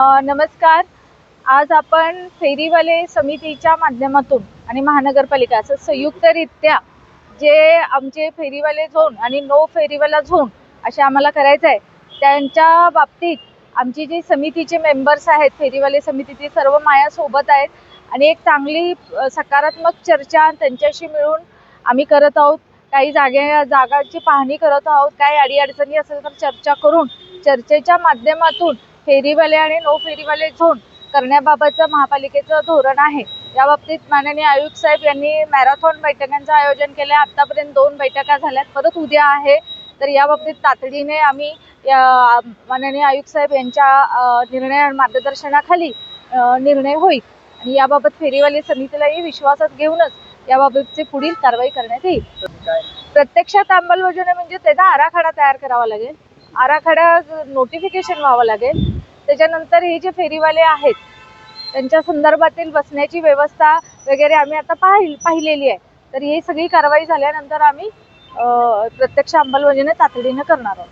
नमस्कार. आज आपण फेरीवाले समितीच्या माध्यमातून आणि महानगरपालिका असं संयुक्तरित्या जे आमचे फेरीवाले झोन आणि नो फेरीवाला झोन असे आम्हाला करायचं आहे त्यांच्या बाबतीत आमची जी समितीचे मेंबर्स आहेत फेरीवाले समितीचे सर्व मायासोबत आहेत आणि एक चांगली सकारात्मक चर्चा त्यांच्याशी मिळून आम्ही करत आहोत. काही जागे जागांची पाहणी करत आहोत काही अडीअडचणी असेल तर चर्चा करून चर्चेच्या माध्यमातून फेरीवाले आणि नो फेरीवाले झोन करण्याबाबतचं महापालिकेचं धोरण आहे. या बाबतीत माननीय आयुक्त साहेब यांनी मॅरेथॉन बैठकांचं आयोजन केलं. आहे आत्तापर्यंत दोन बैठका झाल्यात. परत उद्या आहे. तर या बाबतीत तातडीने आम्ही या माननीय आयुक्त साहेब यांच्या निर्णय आणि मार्गदर्शनाखाली निर्णय होईल. आणि याबाबत फेरीवाली समितीलाही विश्वासात घेऊनच याबाबतची पुढील कारवाई करण्यात येईल. प्रत्यक्षात अंमलबजावणी म्हणजे त्याचा आराखडा तयार करावा लागेल. आराखडा नोटिफिकेशन व्हावं लागेल. त्याच्यानंतर हे जे फेरीवाले आहेत त्यांच्या संदर्भातील बसण्याची व्यवस्था वगैरे आम्ही आता पाहिल पाहिलेली आहे. तर ही सगळी कारवाई झाल्यानंतर आम्ही प्रत्यक्ष अंमलबजावणी तातडीनं करणार आहोत.